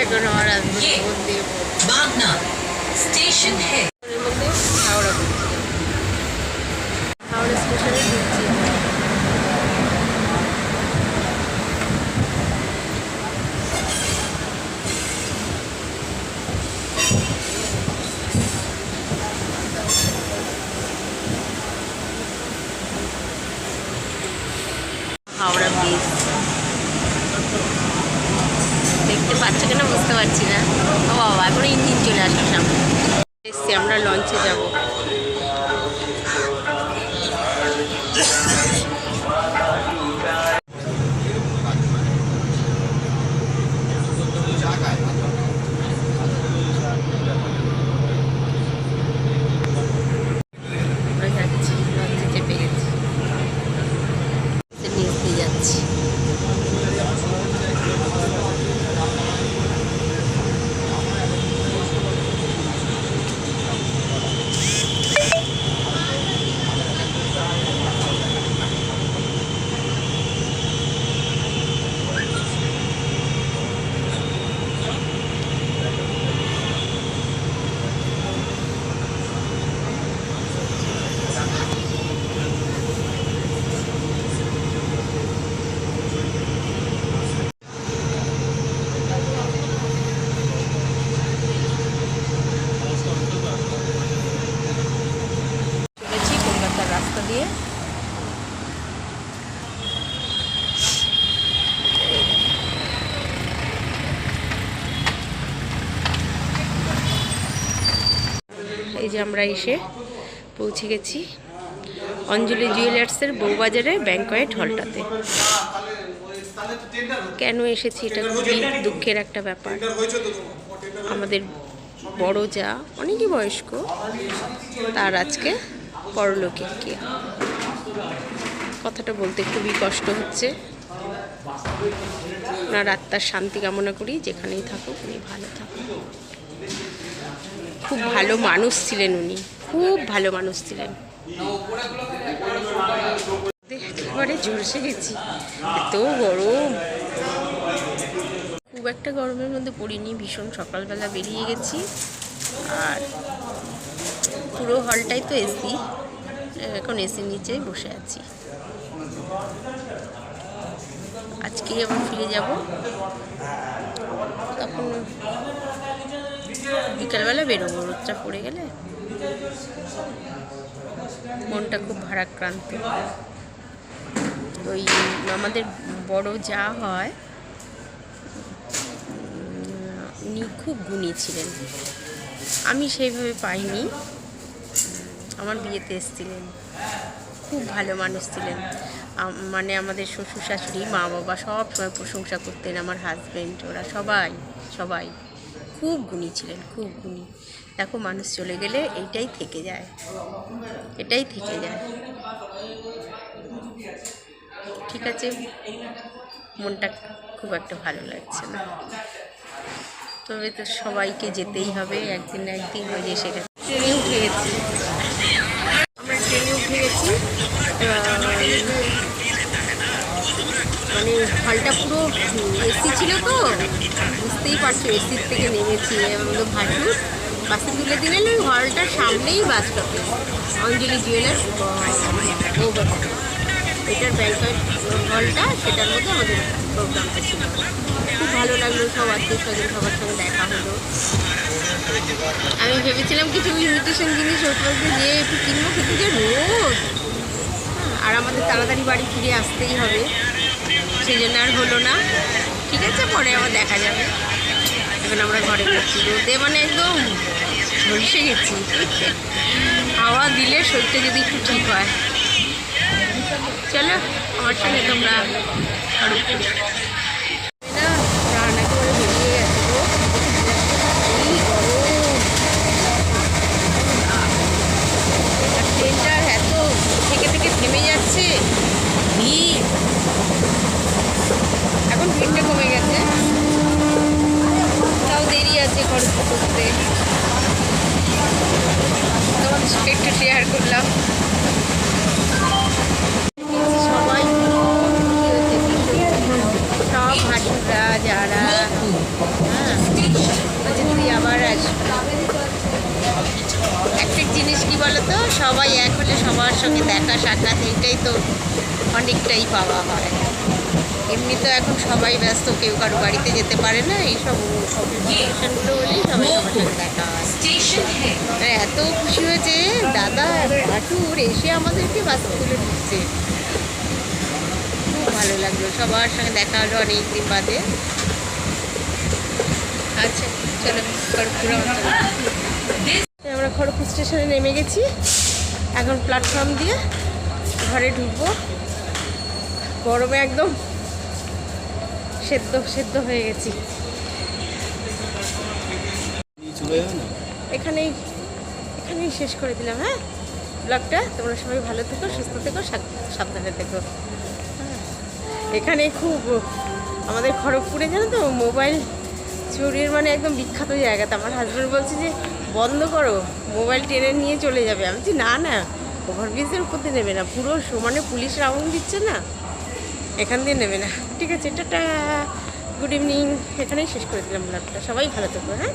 এখন আমার husband phone দিয়ে স্টেশন হেড পারছি না। ও বাবা এখন ইঞ্জিন চলে আসলো সামনে। এসছি আমরা লঞ্চে যাব আমরা যাচ্ছি লঞ্চে চেপে গেছি নিচ দিয়ে যাচ্ছি চলেছি কলকাতার রাস্তা দিয়ে। এই যে আমরা এসে পৌঁছে গেছি অঞ্জলি জুয়েলার্সের বউবাজারে ব্যাংকয়েট হলটাতে। কেন এসেছি এটা খুবই দুঃখের একটা ব্যাপার। আমাদের বড় যা, অনেকই বয়স্ক, তার আজকে পরলোকে কে? কথাটা বলতে খুবই কষ্ট হচ্ছে। ওনার আত্মার শান্তি কামনা করি, যেখানেই থাকুক উনি ভালো থাকুক। খুব ভালো মানুষ ছিলেন উনি, খুব ভালো মানুষ ছিলেন। একেবারে ঝলসে গেছি, এত গরম। খুব একটা গরমের মধ্যে পড়িনি, ভীষণ সকালবেলা বেরিয়ে গেছি। আর পুরো হলটাই তো এসি, এখন এসির নিচেই বসে আছি। আজকেই আবার ফিরে যাব। তখন বিকালবেলা বেরোবো, রোদটা পড়ে গেলে। মনটা খুব ভারাক্রান্ত। ওই আমাদের বড় যা হয় উনি খুব গুণী ছিলেন। আমি সেইভাবে পাইনি। আমার বিয়েতে এসেছিলেন। খুব ভালো মানুষ ছিলেন। মানে আমাদের শ্বশুর শাশুড়ি, মা বাবা সব সময় প্রশংসা করতেন আমার হাজব্যান্ড ওরা সবাই সবাই। খুব গুণী ছিলেন, খুব গুণী। দেখো মানুষ চলে গেলে এইটাই থেকে যায়। এটাই থেকে যায়। ঠিক আছে? মনটা খুব একটা ভালো লাগছে না। তবে তো সবাইকে যেতেই হবে, একদিন না একদিন ওই যে উঠে গেছি মানে হলটা পুরো এসি ছিল তো বুঝতেই পারছ এসির থেকে নেমেছি আমাদের ভাসুর বাসে তুলে দিলেন ওই হলটার সামনেই বাস স্টপে। অঞ্জলি জুয়েলার্স এটার ব্যাংকয়েট হলটা সেটার মধ্যে আমাদের প্রোগ্রামটা ছিল। খুব ভালো লাগল সব আত্মীয় স্বজন সবার সঙ্গে দেখা হলো। আমি ভেবেছিলাম কিছু ইমিটেশন জিনিস ওপরে যে একটু কিনবো কিন্তু যে হ্যাঁ, আর আমাদের তাড়াতাড়ি বাড়ি ফিরে আসতেই হবে। সেই জন্য আর হলো না। ঠিক আছে, পরে আবার দেখা যাবে। এখন আমরা ঘরে করছি রোদে মানে একদম ঝলসে গেছি। হাওয়া দিলে শরীরটা যদি একটু ঠিক হয়। চলো, আমার সঙ্গে তোমরা ঘরে উঠো। না, প্রাণ একেবারে বেরিয়ে গেছে গো। এই গরম। আর ট্রেনটা এত থেকে থেকে থেমে যাচ্ছে ভিড় এখন ভিড়টা কমে গেছে তাও দেরি আছে খরচ করতে তোমাদের সাথে একটু শেয়ার করলাম সবাই খুশি হয়েছে ভীষণ। সব ভাসুরা যারা হ্যাঁ বলছে তুই আবার আসব কি বলতো? সবাই এক হলে সবার সঙ্গে দেখা সাক্ষাৎ এইটাই তো অনেকটাই পাওয়া হয়। এমনি তো এখন সবাই ব্যস্ত কেউ কারও বাড়িতে যেতে পারে না এইসব অনুষ্ঠানগুলো হলেই সবাই সবার সঙ্গে দেখা হয়। আর এত খুশি হয়েছে দাদা ভাটুর এসে আমাদেরকে বাসে তুলে দিচ্ছে। খুব ভালো লাগল সবার সঙ্গে দেখা হলো অনেক দিন বাদে। আচ্ছা চলো আমার খড়গপুর স্টেশনে নেমে গেছি। এখন প্ল্যাটফর্ম দিয়ে ঘরে ঢুকবো। গরমে একদম সেদ্ধ সেদ্ধ হয়ে গেছি। এখানেই এখানেই শেষ করে দিলাম হ্যাঁ? ব্লগটা। তোমরা সবাই ভালো থেকো, সুস্থ থেকো, সাব- সাবধানে থেকো। হ্যাঁ। এখানে খুব আমাদের খড়গপুরে জানো তো, মোবাইল চুরির মানে একদম বিখ্যাত জায়গাতে। আমার হাজব্যান্ড বলছে যে বন্ধ করো, মোবাইল টেনে নিয়ে চলে যাবে। আমি বলছি, না না ওভারব্রিজের উপর দিয়ে নেবে না, পুরো সমানে পুলিশ রাউন্ড দিচ্ছে না, এখান দিয়ে নেবে না। ঠিক আছে, টাটা, গুড ইভিনিং, এখানেই শেষ করে দিলাম ব্লগটা সবাই ভালো থাকব হ্যাঁ?